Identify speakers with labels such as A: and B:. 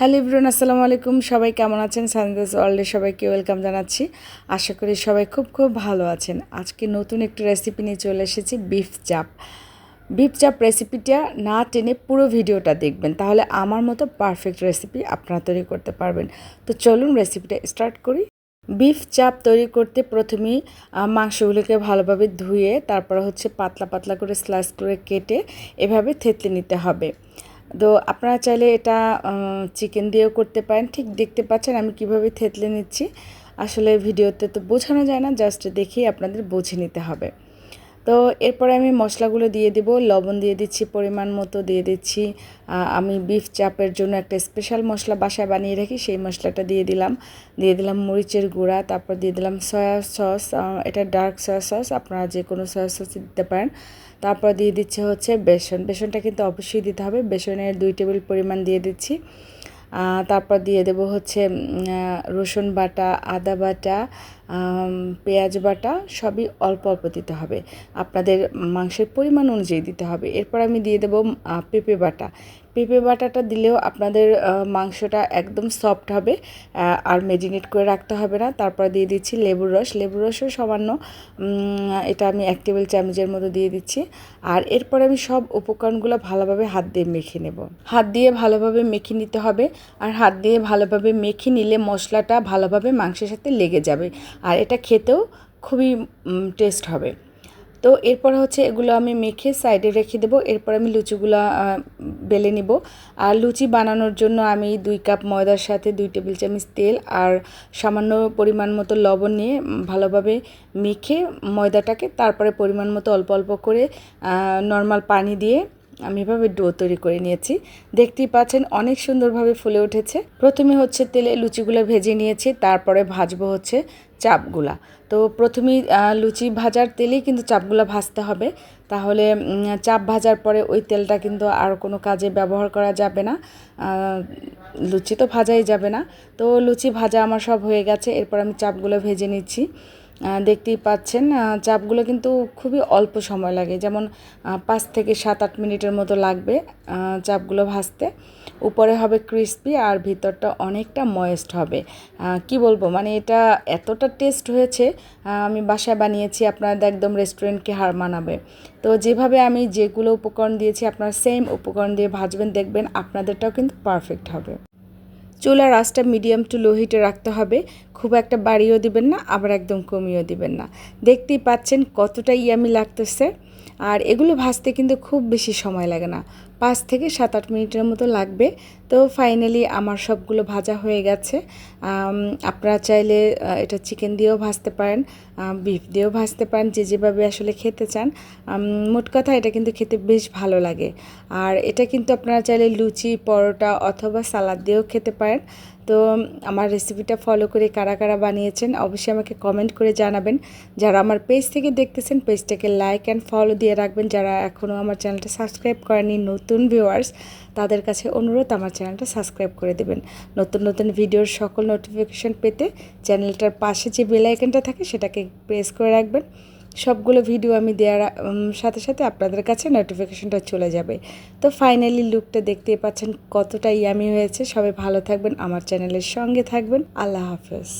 A: Hello ইব্রুন আসসালামু আলাইকুম। সবাই কেমন আছেন? সানদেস ওয়ার্ল্ডে সবাইকে ওয়েলকাম জানাচ্ছি। আশা করি সবাই খুব খুব ভালো আছেন। আজকে নতুন একটি রেসিপি নিয়ে চলে এসেছি বিফ চাপ বিফ চাপ রেসিপিটা না টেনে পুরো ভিডিওটা দেখবেন। তাহলে আমার মতো পারফেক্ট রেসিপি আপনারা তৈরি করতে পারবেন। তো চলুন রেসিপিটা স্টার্ট করি। বিফ চাপ তৈরি করতে প্রথমেই মাংসগুলোকে ভালোভাবে ধুয়ে, তারপর হচ্ছে পাতলা পাতলা করে স্লাইস করে কেটে এভাবে থেতলে নিতে হবে। তো আপনারা চাইলে এটা চিকেন দিয়েও করতে পারেন। ঠিক দেখতে পাচ্ছেন আমি কীভাবে থেতলে নিচ্ছি। আসলে ভিডিওতে তো বোঝানো যায় না, জাস্ট দেখেই আপনাদের বুঝে নিতে হবে। তো এরপরে আমি মশলাগুলো দিয়ে দিব, লবণ দিয়ে দিচ্ছি, পরিমাণ মতো দিয়ে দিচ্ছি। আমি বিফ চাপের জন্য একটা স্পেশাল মশলা বাসায় বানিয়ে রাখি, সেই মশলাটা দিয়ে দিলাম। দিয়ে দিলাম মরিচের গুঁড়া, তারপর দিয়ে দিলাম সয়া সস এটা ডার্ক সয়া সস আপনারা যে কোনো সয়া সস দিতে পারেন। তারপর দিয়ে দিচ্ছে হচ্ছে বেসন, বেসনটা কিন্তু অবশ্যই দিতে হবে, বেসনের দুই টেবিল পরিমাণ দিয়ে দিচ্ছি। তারপর দিয়ে দেব হচ্ছে রসুন বাটা, আদা বাটা পেঁয়াজ বাটা সবই অল্প অল্প দিতে হবে। আপনাদের মাংসের পরিমাণ অনুযায়ী দিতে হবে। এরপর আমি দিয়ে দেবো পেঁপে বাটা। পেঁপে বাটাটা দিলেও আপনাদের মাংসটা একদম সফট হবে আর মেরিনেট করে রাখতে হবে না। তারপর দিয়ে দিচ্ছি লেবুর রস। লেবুর রসও সামান্য এটা আমি এক টেবিল চামচের মতো দিয়ে দিচ্ছি। আর এরপর আমি সব উপকরণগুলো ভালোভাবে হাত দিয়ে মেখে নেব। হাত দিয়ে ভালোভাবে মেখে নিতে হবে। আর হাত দিয়ে ভালোভাবে মেখে নিলে মশলাটা ভালোভাবে মাংসের সাথে লেগে যাবে। আর এটা খেতেও খুবই টেস্ট হবে। তো এরপর হচ্ছে এগুলো আমি মেখে সাইডে রেখে দেবো। এরপর আমি লুচিগুলো বেলে নিব। আর লুচি বানানোর জন্য আমি দুই কাপ ময়দার সাথে দুই টেবিল চামচ তেল আর সামান্য পরিমাণ মতো লবণ নিয়ে ভালোভাবে মেখে ময়দাটাকে তারপরে পরিমাণ মতো অল্প অল্প করে নর্মাল পানি দিয়ে আমি এভাবে ডো তৈরি করে নিয়েছি। দেখতেই পাচ্ছেন অনেক সুন্দরভাবে ফুলে উঠেছে। প্রথমে হচ্ছে তেলে লুচিগুলো ভেজে নিয়েছি, তারপরে ভাজবো হচ্ছে চাপগুলা। তো প্রথমেই লুচি ভাজার তেলেই কিন্তু চাপগুলো ভাজতে হবে। তাহলে চাপ ভাজার পরে ওই তেলটা কিন্তু আর কোনো কাজে ব্যবহার করা যাবে না। লুচি তো ভাজাই যাবে না। তো লুচি ভাজা আমার সব হয়ে গেছে। এরপর আমি চাপগুলো ভেজে নিচ্ছি। দেখতেই পাচ্ছেন চাপগুলো কিন্তু খুবই অল্প সময় লাগে। যেমন পাঁচ থেকে সাত, আট মিনিটের মতো লাগবে চাপগুলো ভাজতে। উপরে হবে ক্রিস্পি আর ভিতরটা অনেকটা ময়েস্ট হবে। কি বলব? মানে এটা এতটা টেস্ট হয়েছে আমি বাসায় বানিয়েছি, আপনারা একদম রেস্টুরেন্টকে হার মানাবে। তো যেভাবে আমি যেগুলো উপকরণ দিয়েছি, আপনারা সেম উপকরণ দিয়ে ভাজবেন, দেখবেন আপনাদেরটাও কিন্তু পারফেক্ট হবে। চুলার আঁচটা মিডিয়াম টু লো হিটে রাখতে হবে। খুব একটা বাড়িয়েও দিবেন না, আবার একদম কমিয়েও দিবেন না। দেখতেই পাচ্ছেন কতটা ইয়ামি লাগতেছে। আর এগুলো ভাজতে কিন্তু খুব বেশি সময় লাগে না। পাঁচ থেকে সাত, আট মিনিটের মতো লাগবে। তো ফাইনালি আমার সবগুলো ভাজা হয়ে গেছে। আপনারা চাইলে এটা চিকেন দিয়েও ভাজতে পারেন বিফ দিয়েও ভাজতে পারেন, যে যেভাবে আসলে খেতে চান। মোট কথা এটা কিন্তু খেতে বেশ ভালো লাগে। আর এটা কিন্তু আপনারা চাইলে লুচি, পরোটা অথবা সালাদ দিয়েও খেতে পারেন। তো আমার রেসিপিটা ফলো করে কারা কারা বানিয়েছেন, অবশ্যই আমাকে কমেন্ট করে জানাবেন। যারা আমার পেজ থেকে দেখতেছেন পেজটাকে লাইক অ্যান্ড ফলো দিয়ে রাখবেন। যারা এখনও আমার চ্যানেলটা সাবস্ক্রাইব করেনি নতুন ভিউয়ার্স তাদের কাছে অনুরোধ, আমার চ্যানেলটা সাবস্ক্রাইব করে দেবেন। নতুন নতুন ভিডিওর সকল নোটিফিকেশন পেতে চ্যানেলটার পাশে যে বেল আইকনটা থাকে, সেটাকে প্রেস করে রাখবেন। সবগুলো ভিডিও আমি দেওয়ার সাথে সাথে আপনাদের কাছে নোটিফিকেশনটা চলে যাবে। তো ফাইনালি লুকটা দেখতে পাচ্ছেন কতটা ইয়ামি হয়েছে। সবাই ভালো থাকবেন, আমার চ্যানেলের সঙ্গে থাকবেন। আল্লাহ হাফেজ।